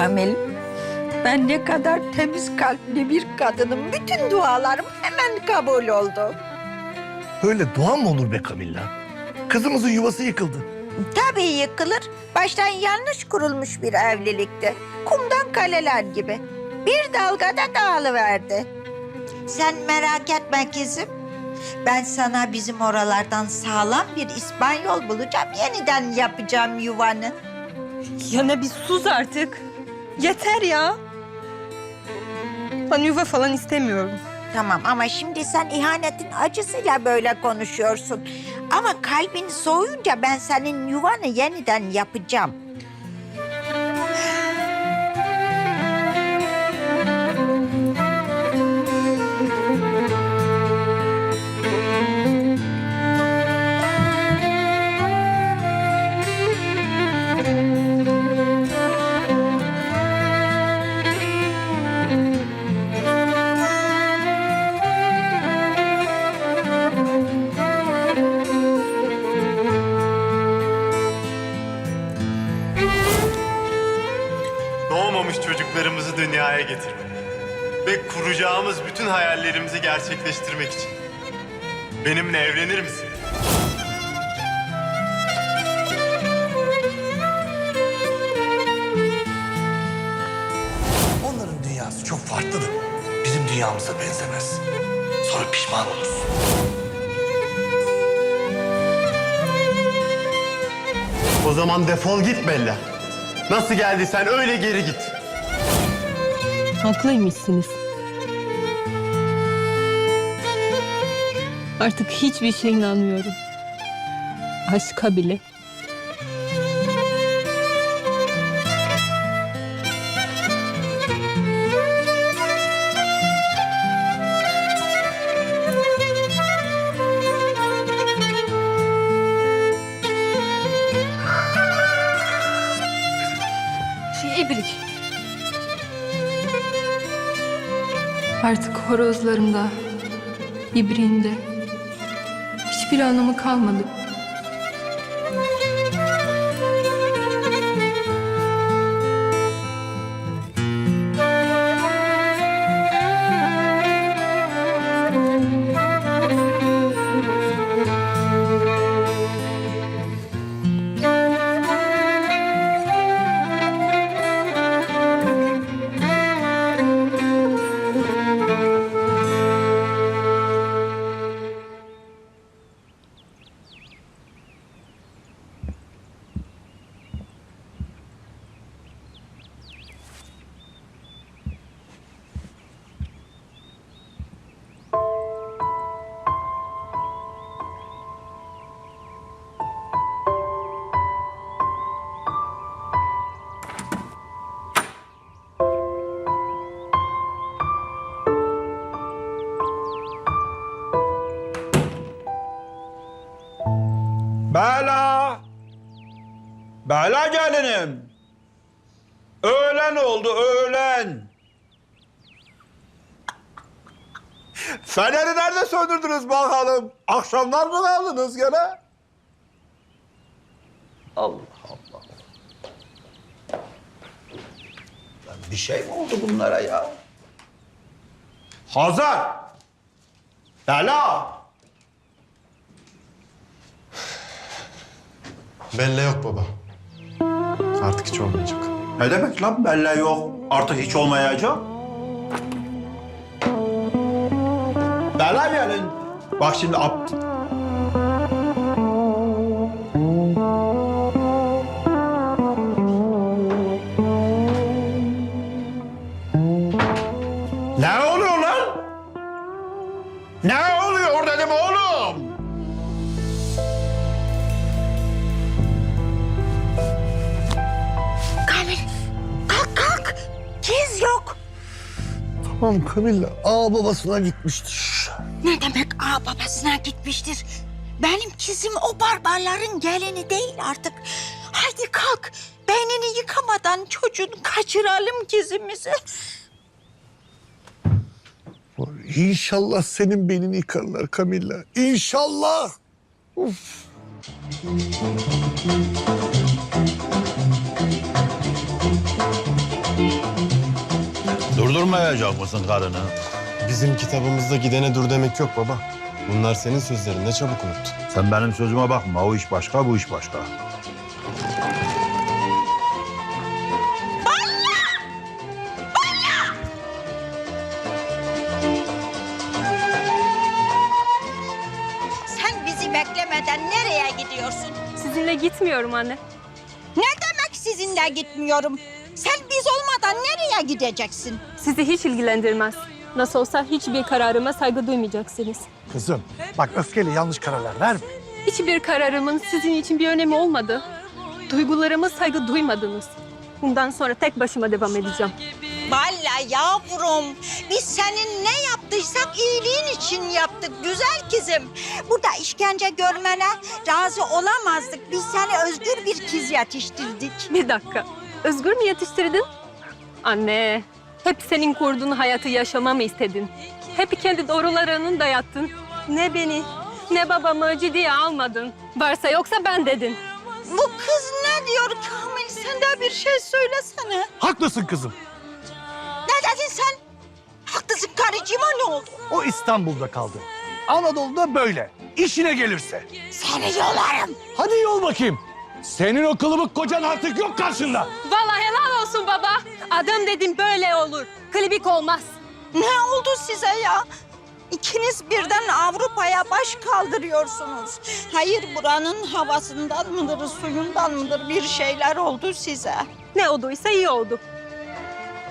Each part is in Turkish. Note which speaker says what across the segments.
Speaker 1: Kamil, ben ne kadar temiz kalpli bir kadınım. Bütün dualarım hemen kabul oldu.
Speaker 2: Böyle dua mı olur be Kamilla? Kızımızın yuvası yıkıldı.
Speaker 1: Tabii yıkılır. Baştan yanlış kurulmuş bir evlilikti. Kumdan kaleler gibi. Bir dalgada dağılıverdi. Sen merak etme kızım. Ben sana bizim oralardan sağlam bir İspanyol bulacağım. Yeniden yapacağım yuvanı.
Speaker 3: Ya ne bir sus artık. Yeter ya. Ben yuva falan istemiyorum.
Speaker 1: Tamam ama şimdi sen ihanetin acısıyla böyle konuşuyorsun. Ama kalbin soğuyunca ben senin yuvanı yeniden yapacağım.
Speaker 4: Doğmamış çocuklarımızı dünyaya getirmek ve kuracağımız bütün hayallerimizi gerçekleştirmek için. Benimle evlenir misin?
Speaker 2: Onların dünyası çok farklıdır. Bizim dünyamıza benzemez. Sonra pişman olursun.
Speaker 4: O zaman defol git Bella. Nasıl geldiysen öyle geri git.
Speaker 3: Haklıymışsınız. Artık hiçbir şey inanmıyorum. Aşka bile.
Speaker 5: Horozlarımda, ibriğimde hiçbir anlamı kalmadı.
Speaker 6: Nerede söndürdünüz bakalım? Akşamlar mı kaldınız gene? Allah Allah. Lan Bir şey mi oldu bunlara ya? Hazar! Bela!
Speaker 4: Bella yok baba. Artık hiç olmayacak.
Speaker 6: Ne demek lan bella yok, artık hiç olmayacak? Bela gelin. Bak şimdi Abd... Ne oluyor lan? Ne oluyor dedim oğlum?
Speaker 1: Kamil kalk kalk. Kız yok.
Speaker 2: Tamam Kamilla, ağa babasına gitmiştir.
Speaker 1: Ne demek ağa babasına gitmiştir? Benim kızım o barbarların gelini değil artık. Haydi kalk. Beynini yıkamadan çocuğunu kaçıralım kızımızı.
Speaker 2: İnşallah senin beynini yıkarlar Kamilla. İnşallah.
Speaker 6: Vurmayacak mısın karını?
Speaker 4: Bizim kitabımızda gidene dur demek yok baba. Bunlar senin sözlerinde çabuk unut.
Speaker 6: Sen benim sözüme bakma. O iş başka, bu iş başka.
Speaker 1: Sen bizi beklemeden nereye gidiyorsun?
Speaker 3: Sizinle gitmiyorum anne.
Speaker 1: Ne demek sizinle gitmiyorum? Sen biz olmadan nereye gideceksin?
Speaker 3: Sizi hiç ilgilendirmez. Nasıl olsa hiçbir kararıma saygı duymayacaksınız.
Speaker 2: Kızım bak öfkeyle yanlış kararlar verme.
Speaker 3: Hiçbir kararımın sizin için bir önemi olmadı. Duygularıma saygı duymadınız. Bundan sonra tek başıma devam edeceğim.
Speaker 1: Vallahi yavrum biz senin ne yaptıysak iyiliğin için yaptık güzel kızım. Burada işkence görmene razı olamazdık. Biz seni özgür bir kız yetiştirdik.
Speaker 3: Bir dakika. Özgür mü yetiştirdin? Anne, hep senin kurduğun hayatı yaşamamı istedin. Hep kendi doğrularının dayattın. Ne beni, ne babamı ciddiye almadın. Varsa yoksa ben dedin.
Speaker 1: Bu kız ne diyor Kamil? Sen de bir şey söylesene.
Speaker 2: Haklısın kızım.
Speaker 1: Ne dedin sen? Haklısın karıcığıma ne oldu?
Speaker 2: O İstanbul'da kaldı. Anadolu'da böyle. İşine gelirse.
Speaker 1: Seni yolarım.
Speaker 2: Hadi yol bakayım. Senin o kılıbık kocan artık yok karşında.
Speaker 3: Vallahi olsun baba. Adam dedim böyle olur. Klibik olmaz.
Speaker 1: Ne oldu size ya? İkiniz birden Avrupa'ya baş kaldırıyorsunuz. Hayır buranın havasından mıdır, suyundan mıdır bir şeyler oldu size.
Speaker 3: Ne olduysa iyi oldu.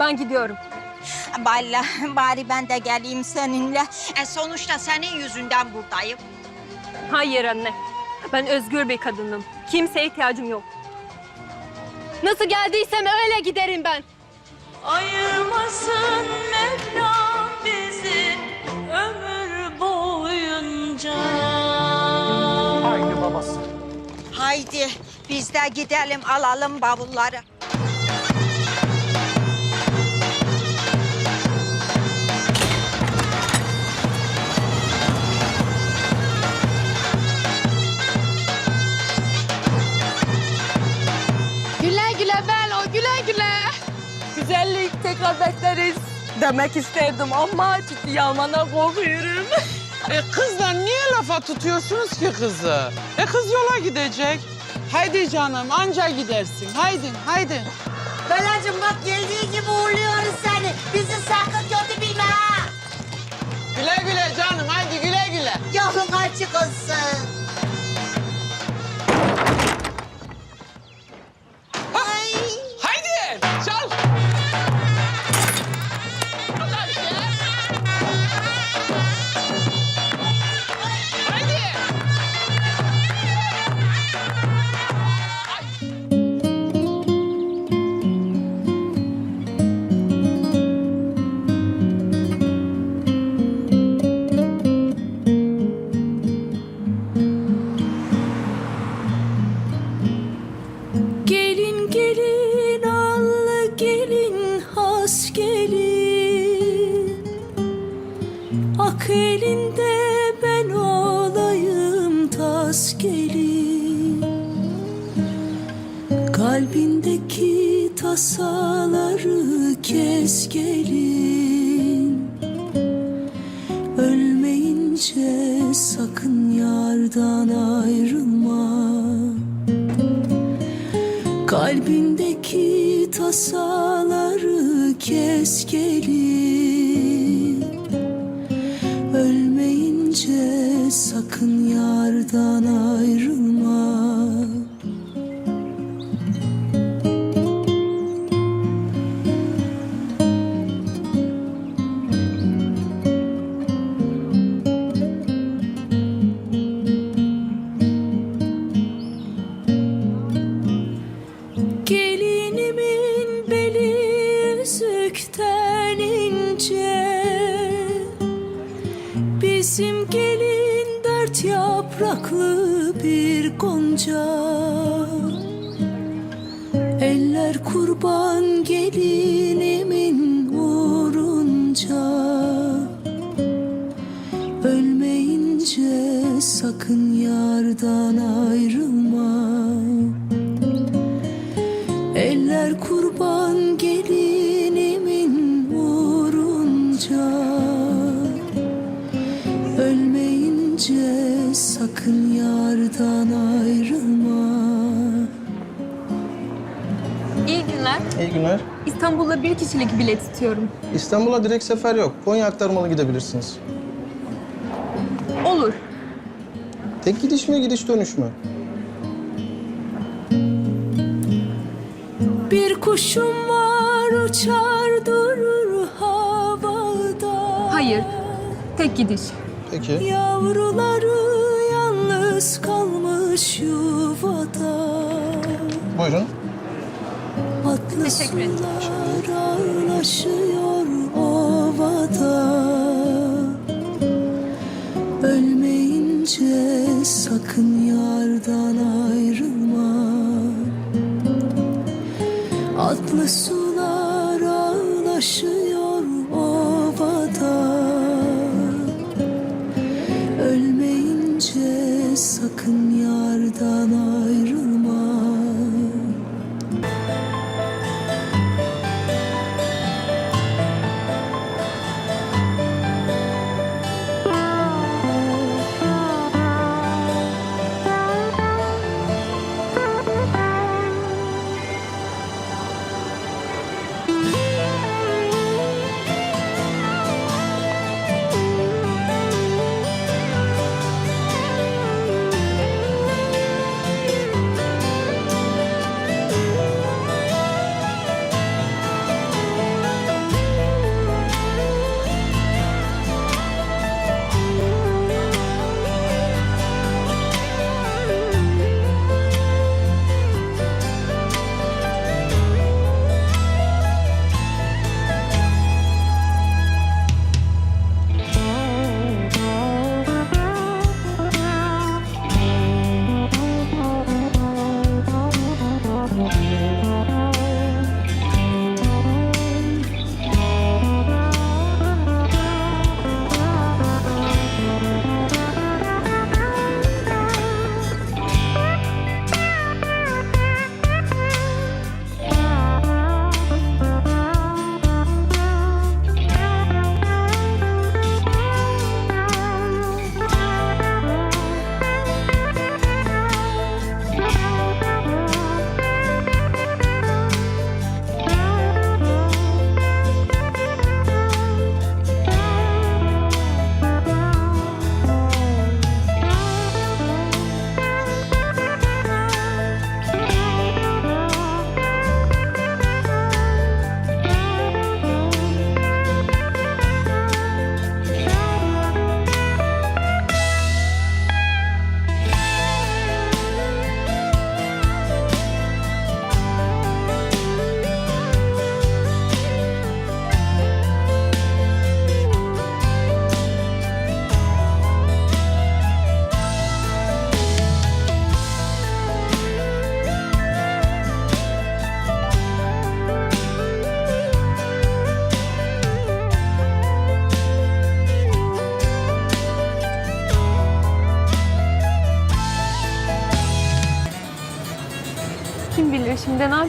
Speaker 3: Ben gidiyorum.
Speaker 1: Vallahi bari ben de geleyim seninle. E sonuçta senin yüzünden buradayım.
Speaker 3: Hayır anne. Ben özgür bir kadınım. Kimseye ihtiyacım yok. Nasıl geldiysem öyle giderim ben.
Speaker 7: Ayırmasın Mevlam bizi ömür boyunca.
Speaker 2: Aynı babası.
Speaker 1: Haydi biz de gidelim alalım bavulları.
Speaker 3: Tekrar bekleriz. Demek isterdim ama ciddiye almana korkuyorum.
Speaker 8: E kızla niye lafa tutuyorsunuz ki kızı? E kız yola gidecek. Haydi canım anca gidersin. Haydi haydi.
Speaker 1: Belacığım bak geldiği gibi uğurluyoruz seni. Bizi sakın kötü bilme ha.
Speaker 8: Güle güle canım haydi güle güle.
Speaker 1: Yolun açık olsun.
Speaker 7: Ölmeyince sakın yardan ayrılma. Kalbindeki tasaları kes gelin Ölmeyince sakın yardan ayrılma yapraklı bir gonca. Eller kurban gelinimin uğrunca. Ölmeyince sakın yardan ayrılma. Eller kurban gelinimin uğrunca. Ölmeyince sakın yardan ayrılma
Speaker 3: İyi günler.
Speaker 9: İyi günler.
Speaker 3: İstanbul'a bir kişilik bilet istiyorum.
Speaker 9: İstanbul'a direkt sefer yok. Konya aktarmalı gidebilirsiniz.
Speaker 3: Olur.
Speaker 9: Tek gidiş mi, gidiş dönüş mü?
Speaker 7: Bir kuşum var uçar durur havada
Speaker 3: Hayır. Tek gidiş.
Speaker 9: Peki.
Speaker 7: Yavruları yalnız kalmış yuvada
Speaker 9: Buyurun.
Speaker 7: Atlı
Speaker 3: Teşekkür ederim.
Speaker 7: sular ağlaşıyor ovada Ölmeyince sakın yardan ayrılma Atlı sular ağlaşıyor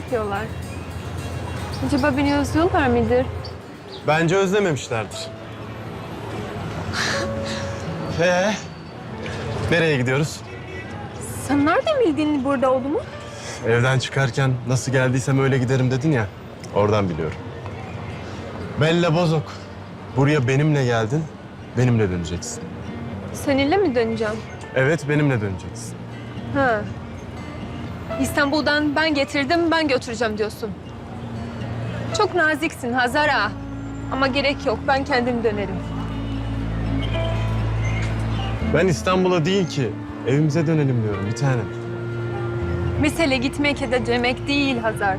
Speaker 3: yapıyorlar? Acaba beni özlüyorlar mıdır?
Speaker 4: Bence özlememişlerdir. Ee, nereye gidiyoruz?
Speaker 3: Sen nereden bildin burada olduğumu?
Speaker 4: Evden çıkarken nasıl geldiysem öyle giderim dedin ya. Oradan biliyorum. Bella Bozok. Buraya benimle geldin, benimle döneceksin.
Speaker 3: Seninle mi döneceğim?
Speaker 4: Evet, benimle döneceksin.
Speaker 3: Ha. İstanbul'dan ben getirdim, ben götüreceğim diyorsun. Çok naziksin Hazara. Ama gerek yok, ben kendim dönerim.
Speaker 4: Ben İstanbul'a değil ki, evimize dönelim diyorum bir tanem.
Speaker 3: Mesele gitmek ya da demek değil Hazar.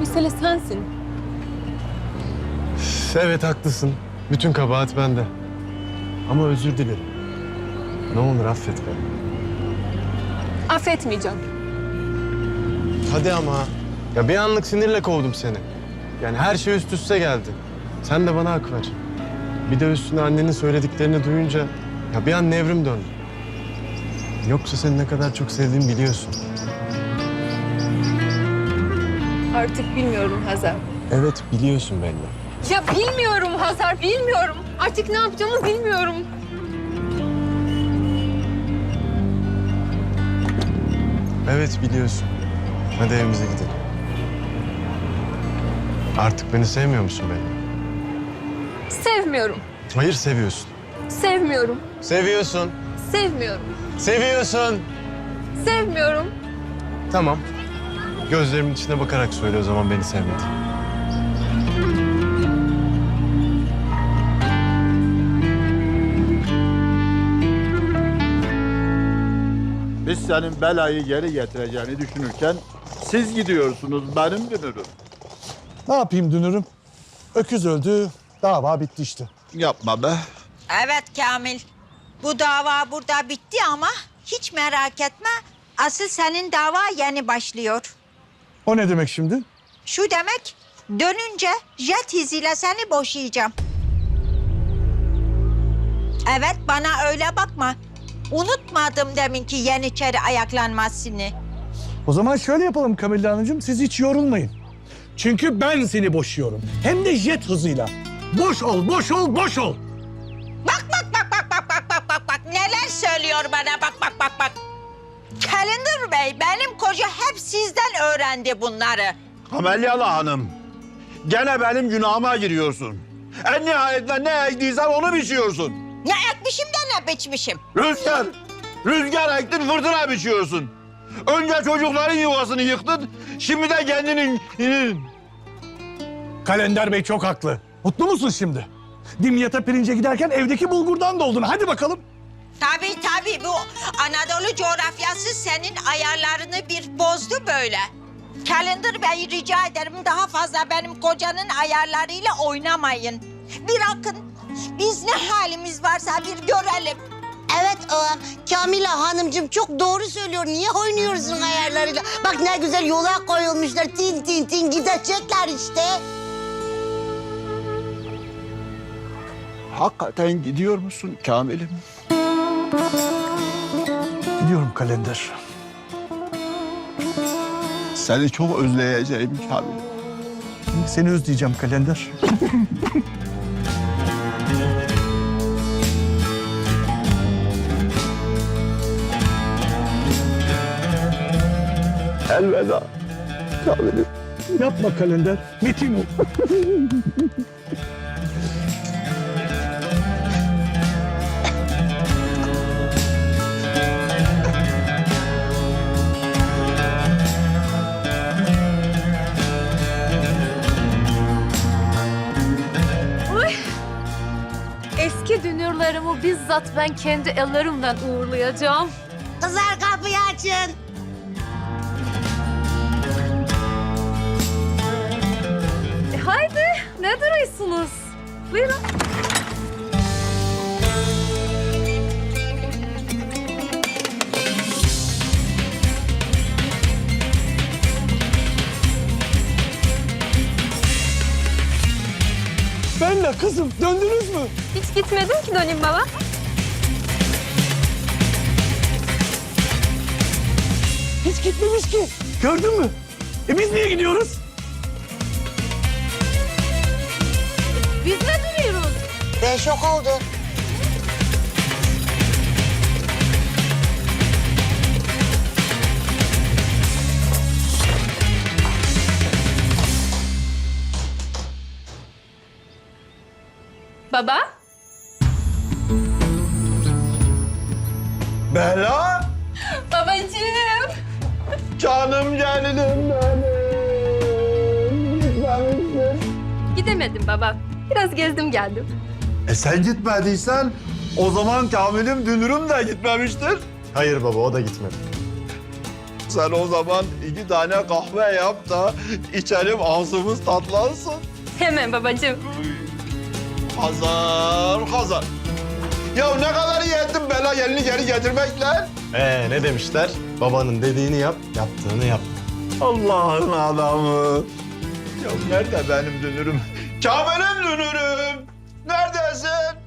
Speaker 3: Mesele sensin.
Speaker 4: Üf, Evet haklısın. Bütün kabahat bende. Ama özür dilerim. Ne olur affet beni.
Speaker 3: Affetmeyeceğim
Speaker 4: hadi ama. Ya bir anlık sinirle kovdum seni. Yani her şey üst üste geldi. Sen de bana hak ver. Bir de üstüne annenin söylediklerini duyunca ya bir an nevrim döndü. Yoksa seni ne kadar çok sevdiğimi biliyorsun.
Speaker 3: Artık bilmiyorum Hazar.
Speaker 4: Evet biliyorsun benimle.
Speaker 3: Ya bilmiyorum Hazar, bilmiyorum. Artık ne yapacağımı bilmiyorum.
Speaker 4: Evet biliyorsun. Hadi evimize gidelim. Artık beni sevmiyor musun beni?
Speaker 3: Sevmiyorum.
Speaker 4: Hayır seviyorsun.
Speaker 3: Sevmiyorum.
Speaker 4: Seviyorsun.
Speaker 3: Sevmiyorum.
Speaker 4: Seviyorsun.
Speaker 3: Sevmiyorum.
Speaker 4: Tamam. Gözlerimin içine bakarak söyle o zaman beni sevmedin.
Speaker 6: Biz senin belayı geri getireceğini düşünürken siz gidiyorsunuz benim dünürüm.
Speaker 2: Ne yapayım dünürüm? Öküz öldü, dava bitti işte.
Speaker 6: Yapma be.
Speaker 1: Evet Kamil. Bu dava burada bitti ama hiç merak etme. Asıl senin dava yeni başlıyor.
Speaker 2: O ne demek şimdi?
Speaker 1: Şu demek dönünce jet hızıyla seni boşayacağım. Evet bana öyle bakma. Unutmadım deminki Yeniçeri ayaklanmasını.
Speaker 2: O zaman şöyle yapalım Kamilla Hanımcığım, siz hiç yorulmayın. Çünkü ben seni boşuyorum. Hem de jet hızıyla. Boş ol, boş ol, boş ol.
Speaker 1: Bak bak bak bak bak bak bak bak bak neler söylüyor bana bak bak bak bak. Kalender Bey benim koca hep sizden öğrendi bunları.
Speaker 6: Kamelyalı Hanım. Gene benim günahıma giriyorsun. En nihayetinde ne ektiysen onu biçiyorsun.
Speaker 1: Ne ekmişim de ne biçmişim.
Speaker 6: Rüzgar. Rüzgar ektin fırtına biçiyorsun. Önce çocukların yuvasını yıktın. Şimdi de kendinin...
Speaker 2: Kalender Bey çok haklı. Mutlu musun şimdi? Dimyata pirince giderken evdeki bulgurdan doldun. Hadi bakalım.
Speaker 1: Tabii tabii bu Anadolu coğrafyası senin ayarlarını bir bozdu böyle. Kalender Bey rica ederim daha fazla benim kocanın ayarlarıyla oynamayın. Bir akın biz ne halimiz varsa bir görelim.
Speaker 10: Evet o Kamila Hanımcığım çok doğru söylüyor. Niye oynuyorsun ayarlarıyla? Bak ne güzel yola koyulmuşlar. Tin tin tin gidecekler işte.
Speaker 6: Hakikaten gidiyor musun Kamil'im?
Speaker 2: Gidiyorum kalender.
Speaker 6: Seni çok özleyeceğim Kamil.
Speaker 2: Seni özleyeceğim kalender.
Speaker 6: Elveda Kamil'im.
Speaker 2: Yapma kalender. Metin ol.
Speaker 3: Eski dünürlerimi bizzat ben kendi ellerimden uğurlayacağım.
Speaker 10: Kızlar kapıyı açın.
Speaker 3: Ne duruyorsunuz? Buyurun.
Speaker 2: Ben de kızım döndünüz mü?
Speaker 3: Hiç gitmedim ki döneyim baba.
Speaker 2: Hiç gitmemiş ki. Gördün mü? E biz niye gidiyoruz?
Speaker 10: Ben şok oldum.
Speaker 3: Baba?
Speaker 6: Bela,
Speaker 3: Babacığım.
Speaker 6: canım gelinim benim. Gitmemişsin.
Speaker 3: Gidemedim baba. Biraz gezdim geldim.
Speaker 6: E sen gitmediysen o zaman Kamil'im dünürüm de gitmemiştir.
Speaker 4: Hayır baba o da gitmedi.
Speaker 6: Sen o zaman iki tane kahve yap da içelim ağzımız tatlansın.
Speaker 3: Hemen babacığım.
Speaker 6: Hazır, hazır. Ya ne kadar iyi ettin bela gelini geri getirmekle.
Speaker 4: Ee ne demişler? Babanın dediğini yap, yaptığını yap.
Speaker 6: Allah'ın adamı. Ya nerede benim dünürüm? Kamil'im dünürüm. prison.